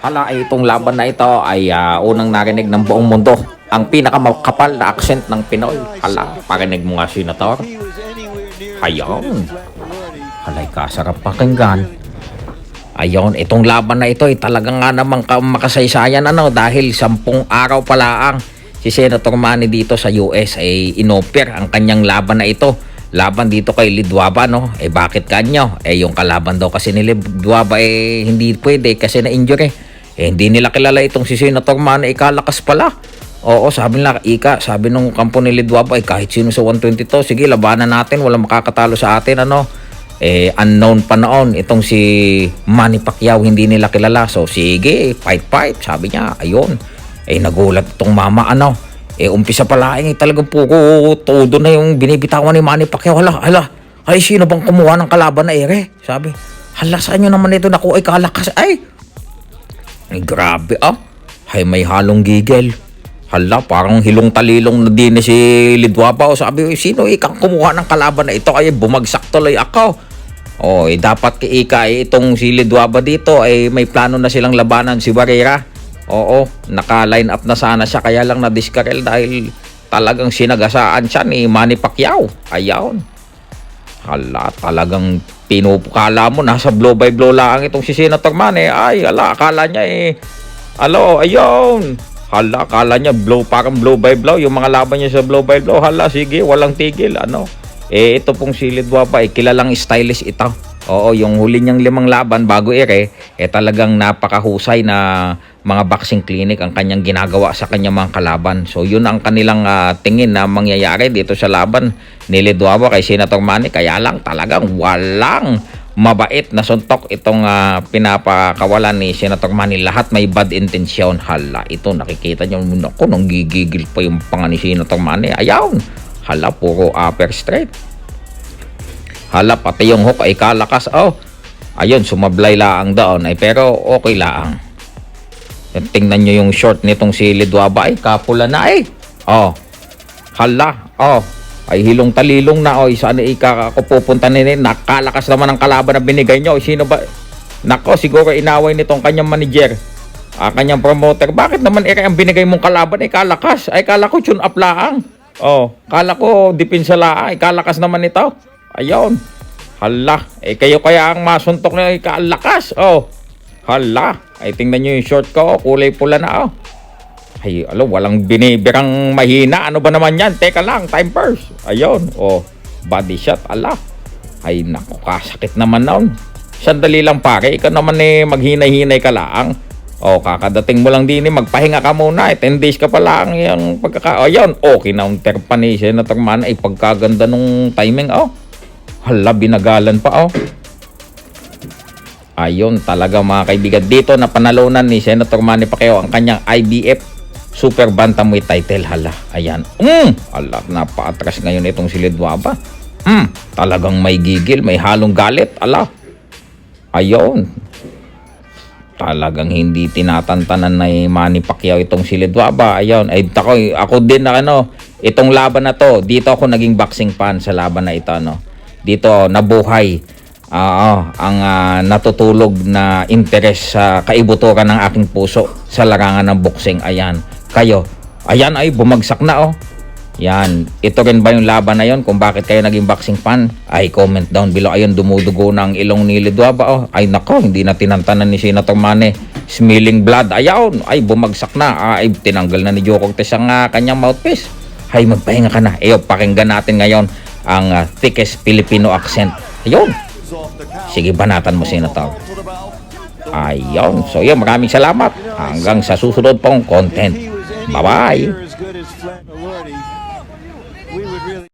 Hala, ay itong laban na ito ay ah, unang narinig ng buong mundo. Ang pinakamakapal na accent ng Pinoy. Hala, parinig mo nga, Senator. Ayun. Halay ka, sarap pakinggan. Ayun, itong laban na ito ay talagang nga namang ka- makasaysayan ano dahil sampung araw pala ang si Senator Manny dito sa US ay inoper ang kanyang laban na ito. Laban dito kay Lidwaba no. Eh bakit kanyo? Eh yung kalaban daw kasi ni Lidwaba eh hindi pwede kasi na-injure eh. Eh hindi nila kilala itong si Senator Manny ikalakas pala. Oo, sabi nila, Ika, sabi nung kampo ni Lidwaba, ay kahit sino sa 122, sige, labanan natin, walang makakatalo sa atin, ano? Eh unknown pa noon itong si Manny Pacquiao hindi nila kilala. So sige fight fight sabi niya ayun. Eh nagulat itong mama ano? Eh umpisa pala eh talagang puro todo na yung binibitawan ni Manny Pacquiao. Hala hala ay sino bang kumuha ng kalaban na ere? Sabi hala saan nyo naman ito naku ay kalakas ay ay, grabe ah. Ay, may halong gigil. Hala, parang hilong talilong na din si Lidwaba. O sabi, "Uy, sino ikang kumuha ng kalaban na ito? Ay, bumagsak tuloy ako. O, eh, dapat kay Ika, eh, itong si Lidwaba dito, ay may plano na silang labanan si Barrera. Oo, naka-line up na sana siya, kaya lang na-discarrel dahil talagang sinagasaan siya ni Manny Pacquiao. Ayaw. Hala, talagang pinupukala mo, nasa blow by blow lang itong si Senator Manny. Ay, hala, akala niya eh, alo, ayun. Hala, akala niya blow, parang blow by blow. Yung mga laban niya sa blow by blow, hala, sige, walang tigil, ano. Eh, ito pong si Lidwapa, eh, kilalang stylist ito. Oo, yung huli niyang limang laban bago ere, eh talagang napakahusay na mga boxing clinic ang kanyang ginagawa sa kanyang mga kalaban. So yun ang kanilang ah, tingin na mangyayari dito sa laban ni Lidwaba kay Senator Manny. Kaya lang talagang walang mabait na suntok itong ah, pinapakawalan ni Senator Manny. Lahat may bad intensyon. Hala, ito nakikita niyo. Naku, nang gigigil pa yung panga ni Senator Manny. Ayaw. Hala, puro upper straight. Hala, pati yung hook ay kalakas. Oh, ayun, sumablay laang doon. Ay, pero okay laang. Tingnan nyo yung short nitong si Lidwaba. Ay, kapula na eh. Oh, hala. Oh, ay hilong talilong na. Oh, saan ika ako pupunta nini? Nakalakas naman ang kalaban na binigay nyo. Sino ba? Nako, siguro inaway nitong kanyang manager. Ah, kanyang promoter. Bakit naman ere ang binigay mong kalaban ay kalakas? Ay, kala ko tune up laang. Oh, kala ko dipinsa laang. Ay, kalakas naman ito. Ayun. Hala. Eh, kayo kaya ang masuntok na kalakas. Oh. Hala. Ay, tingnan nyo yung short ko. Kulay pula na, oh. Ay, alo, walang binibirang mahina. Ano ba naman yan? Teka lang, time first. Ayun. Oh, body shot. Ala. Ay, naku, kasakit naman noon. Sandali lang pare. Ikaw naman eh, maghinay-hinay ka lang. Oh, kakadating mo lang din eh, magpahinga ka muna. Eh, 10 days ka pa lang yung pagkaka... Ayun, okay na. Ang terpa ni Senator Man ay pagkaganda nung timing. Oh, hala, binagalan pa. Oh. Ayun, talaga mga kaibigan. Dito na panalunan ni Senator Manny Pacquiao ang kanyang IBF Super Bantamweight title. Hala, ayan. Mm, hala, napaatras ngayon itong si Lidwaba. Mm, talagang may gigil, may halong galit. Ala, ayun. Talagang hindi tinatantanan na ni Manny Pacquiao itong si Lidwaba. Ayun, ay ako, ako din na ano, itong laban na to, dito ako naging boxing fan sa laban na ito. No? Dito, nabuhay Oo, ang ah, natutulog na interes sa kaibuturan ng aking puso sa larangan ng boxing. Ayan, kayo. Ayan ay bumagsak na oh. Yan, ito rin ba yung laban na yon kung bakit kayo naging boxing fan? Ay comment down below. Ayun, dumudugo ng ilong ni Lidwaba oh. Ay nako, hindi na tinantanan ni Senator Mane. Smelling blood. Ayun, ay bumagsak na. Ay tinanggal na ni Joe Cortez ang ah, kanyang mouthpiece. Ay magpahinga ka na. Eyo, pakinggan natin ngayon ang ah, thickest Filipino accent. Ayun. Sige, banatan mo, Senator. Ayun. So, yun. Maraming salamat. Hanggang sa susunod pong content. Bye-bye.